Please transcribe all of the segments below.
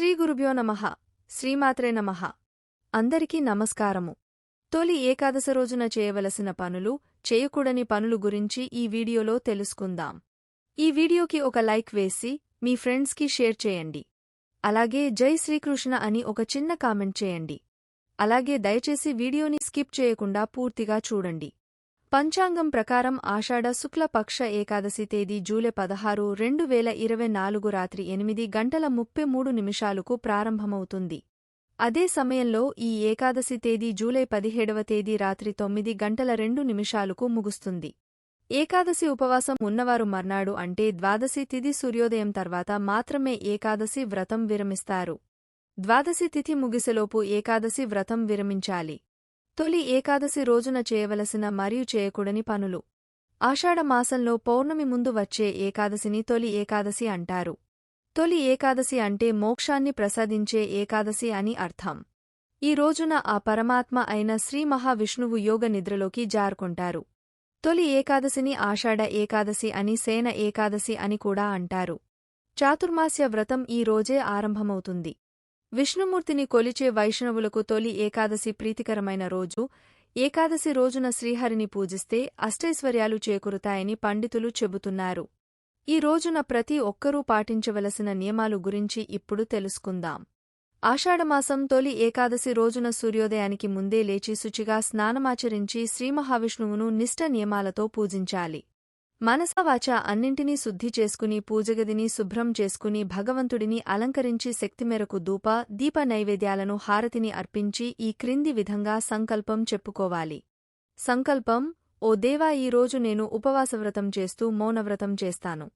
శ్రీ గురుభ్యో నమః. శ్రీమాత్రే నమః. అందరికీ నమస్కారము. తొలి ఏకాదశ రోజున చేయవలసిన పనులు చేయకూడని పనులు గురించి ఈ వీడియోలో తెలుసుకుందాం. ఈ వీడియోకి ఒక లైక్ వేసి మీ ఫ్రెండ్స్కి షేర్ చేయండి. అలాగే జై శ్రీకృష్ణ అని ఒక చిన్న కామెంట్ చేయండి. అలాగే దయచేసి వీడియోని స్కిప్ చేయకుండా పూర్తిగా చూడండి. పంచాంగం ప్రకారం ఆషాఢ శుక్ల పక్ష ఏకాదశి తేదీ జూలై పదహారు రెండు వేల ఇరవై నాలుగు రాత్రి ఎనిమిది గంటల ముప్పై మూడు నిమిషాలకు ప్రారంభమవుతుంది. అదే సమయంలో ఈ ఏకాదశి తేదీ జూలై పదిహేడవ తేదీ రాత్రి తొమ్మిది గంటల రెండు నిమిషాలకు ముగుస్తుంది. ఏకాదశి ఉపవాసం ఉన్నవారు మర్నాడు అంటే ద్వాదశి తిథి సూర్యోదయం తర్వాత మాత్రమే ఏకాదశి వ్రతం విరమిస్తారు. ద్వాదశి తిథి ముగిసెలోపు ఏకాదశి వ్రతం విరమించాలి. తొలి ఏకాదశి రోజున చేయవలసిన మరియు చేయకూడని పనులు. ఆషాఢమాసంలో పౌర్ణమి ముందు వచ్చే ఏకాదశిని తొలి ఏకాదశి అంటారు. తొలి ఏకాదశి అంటే మోక్షాన్ని ప్రసాదించే ఏకాదశి అని అర్థం. ఈ రోజున ఆ పరమాత్మ అయిన శ్రీ మహావిష్ణువు యోగ నిద్రలోకి జారుకుంటారు. తొలి ఏకాదశిని ఆషాఢ ఏకాదశి అని సేన ఏకాదశి అని కూడా అంటారు. చాతుర్మాస్య వ్రతం ఈ రోజే ఆరంభమవుతుంది. విష్ణుమూర్తిని కొలిచే వైష్ణవులకు తొలి ఏకాదశి ప్రీతికరమైన రోజు. ఏకాదశి రోజున శ్రీహరిని పూజిస్తే అష్టైశ్వర్యాలు చేకూరుతాయని పండితులు చెబుతున్నారు. ఈ రోజున ప్రతి ఒక్కరూ పాటించవలసిన నియమాలు గురించి ఇప్పుడు తెలుసుకుందాం. ఆషాఢమాసం తొలి ఏకాదశి రోజున సూర్యోదయానికి ముందే లేచి శుచిగా స్నానమాచరించి శ్రీమహావిష్ణువును నిష్ట నియమాలతో పూజించాలి. మనసవాచ అన్నింటినీ శుద్ధి చేసుకుని పూజగదిని శుభ్రం చేసుకుని భగవంతుడిని అలంకరించి శక్తిమేరకు ధూప దీప నైవేద్యాలను హారతిని అర్పించి ఈ క్రింది విధంగా సంకల్పం చెప్పుకోవాలి. సంకల్పం ఓ దేవా ఈరోజు నేను ఉపవాసవ్రతం చేస్తూ మౌనవ్రతం చేస్తాను.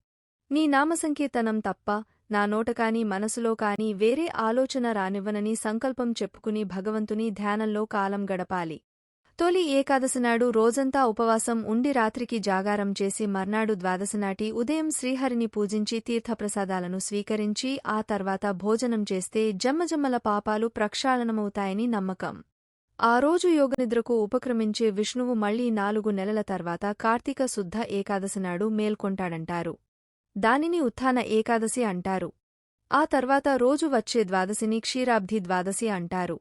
నీ నామసంకీర్తనం తప్ప నా నోటకాని మనసులో కాని వేరే ఆలోచన రానివ్వనని సంకల్పం చెప్పుకుని భగవంతుని ధ్యానంలో కాలం గడపాలి. తొలి ఏకాదశినాడు రోజంతా ఉపవాసం ఉండి రాత్రికి జాగారం చేసి మర్నాడు ద్వాదశనాటి ఉదయం శ్రీహరిని పూజించి తీర్థప్రసాదాలను స్వీకరించి ఆ తర్వాత భోజనం చేస్తే జమ్మజమ్మల పాపాలు ప్రక్షాళనమవుతాయని నమ్మకం. ఆ రోజు యోగనిద్రకు ఉపక్రమించే విష్ణువు మళ్ళీ నాలుగు నెలల తర్వాత కార్తీక శుద్ధ ఏకాదశినాడు మేల్కొంటాడంటారు. దానిని ఉత్థాన ఏకాదశి అంటారు. ఆ తర్వాత రోజు వచ్చే ద్వాదశిని క్షీరాబ్ధి ద్వాదశి అంటారు.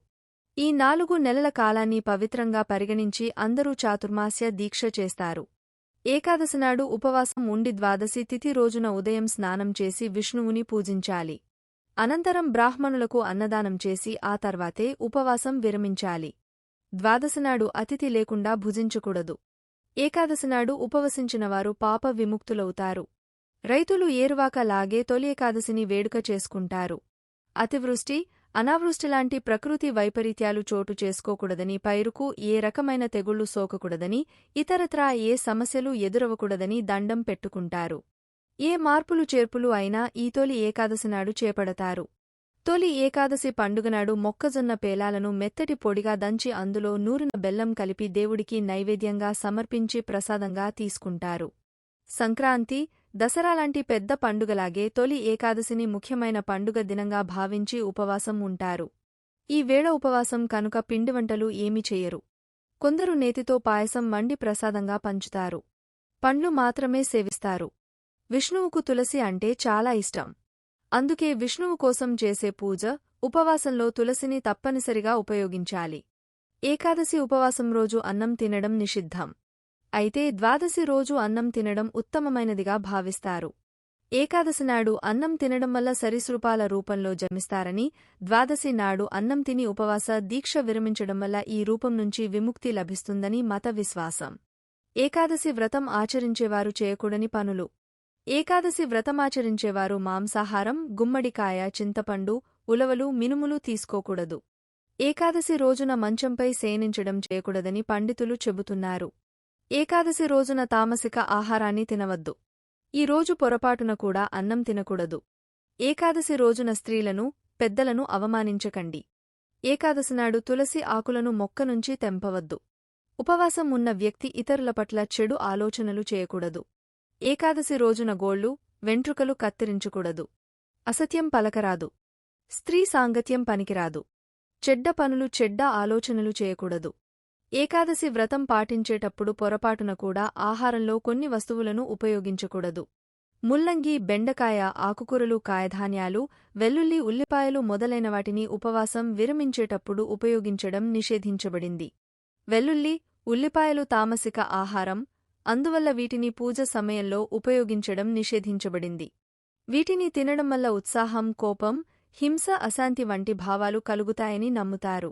ఈ నాలుగు నెలల కాలాన్ని పవిత్రంగా పరిగణించి అందరూ చాతుర్మాస్య దీక్ష చేస్తారు. ఏకాదశినాడు ఉపవాసం ఉండి ద్వాదశి తిథి రోజున ఉదయం స్నానం చేసి విష్ణువుని పూజించాలి. అనంతరం బ్రాహ్మణులకు అన్నదానం చేసి ఆ తర్వాతే ఉపవాసం విరమించాలి. ద్వాదశనాడు అతిథి లేకుండా భుజించకూడదు. ఏకాదశినాడు ఉపవసించినవారు పాప విముక్తులవుతారు. రైతులు ఏరువాక లాగే తొలి ఏకాదశిని వేడుక చేసుకుంటారు. అతివృష్టి అనావృష్టిలాంటి ప్రకృతి వైపరీత్యాలు చోటు చేసుకోకూడదని పైరుకు ఏ రకమైన తెగుళ్ళు సోకకూడదని ఇతరత్రా ఏ సమస్యలు ఎదురవకూడదని దండం పెట్టుకుంటారు. ఏ మార్పులు చేర్పులు అయినా ఈ తొలి ఏకాదశినాడు చేపడతారు. తొలి ఏకాదశి పండుగనాడు మొక్కజొన్న పేలాలను మెత్తటి పొడిగా దంచి అందులో నూరిన బెల్లం కలిపి దేవుడికి నైవేద్యంగా సమర్పించి ప్రసాదంగా తీసుకుంటారు. సంక్రాంతి దసరాలాంటి పెద్ద పండుగలాగే తొలి ఏకాదశిని ముఖ్యమైన పండుగ దినంగా భావించి ఉపవాసం ఉంటారు. ఈ వేళ ఉపవాసం కనుక పిండివంటలు ఏమీ చెయ్యరు కొందరు నేతితో పాయసం వండి ప్రసాదంగా పంచుతారు. పండ్లు మాత్రమే సేవిస్తారు. విష్ణువుకు తులసి అంటే చాలా ఇష్టం. అందుకే విష్ణువు కోసం చేసే పూజ ఉపవాసంలో తులసిని తప్పనిసరిగా ఉపయోగించాలి. ఏకాదశి ఉపవాసం రోజు అన్నం తినడం నిషిద్ధం. అయితే ద్వాదశి రోజు అన్నం తినడం ఉత్తమమైనదిగా భావిస్తారు. ఏకాదశి నాడు అన్నం తినడం వల్ల సరీసృపాల రూపంలో జమిస్తారని ద్వాదశి నాడు అన్నం తిని ఉపవాస దీక్ష విరమించడం వల్ల ఈ రూపం నుంచి విముక్తి లభిస్తుందని మత విశ్వాసం. ఏకాదశి వ్రతం ఆచరించేవారు చేయకూడని పనులు. ఏకాదశి వ్రతమాచరించేవారు మాంసాహారం గుమ్మడికాయ చింతపండు ఉలవలు మినుములు తీసుకోకూడదు. ఏకాదశి రోజున మంచంపై సేనించడం చేయకూడదని పండితులు చెబుతున్నారు. ఏకాదశి రోజున తామసిక ఆహారాన్ని తినవద్దు. ఈ రోజు పొరపాటున కూడా అన్నం తినకూడదు. ఏకాదశి రోజున స్త్రీలను పెద్దలను అవమానించకండి. ఏకాదశినాడు తులసి ఆకులను మొక్క నుంచి తెంపవద్దు. ఉపవాసం ఉన్న వ్యక్తి ఇతరుల పట్ల చెడు ఆలోచనలు చేయకూడదు. ఏకాదశి రోజున గోళ్ళు వెంట్రుకలు కత్తిరించకూడదు. అసత్యం పలకరాదు. స్త్రీ సాంగత్యం పనికిరాదు. చెడ్డ పనులు చెడ్డ ఆలోచనలు చేయకూడదు. ఏకాదశి వ్రతం పాటించేటప్పుడు పొరపాటున కూడా ఆహారంలో కొన్ని వస్తువులను ఉపయోగించకూడదు. ముల్లంగి బెండకాయ ఆకుకూరలు కాయధాన్యాలు వెల్లుల్లి ఉల్లిపాయలు మొదలైన వాటిని ఉపవాసం విరమించేటప్పుడు ఉపయోగించడం నిషేధించబడింది. వెల్లుల్లి ఉల్లిపాయలు తామసిక ఆహారం అందువల్ల వీటిని పూజ సమయంలో ఉపయోగించడం నిషేధించబడింది. వీటిని తినడం వల్ల ఉత్సాహం కోపం హింస అశాంతి వంటి భావాలు కలుగుతాయని నమ్ముతారు.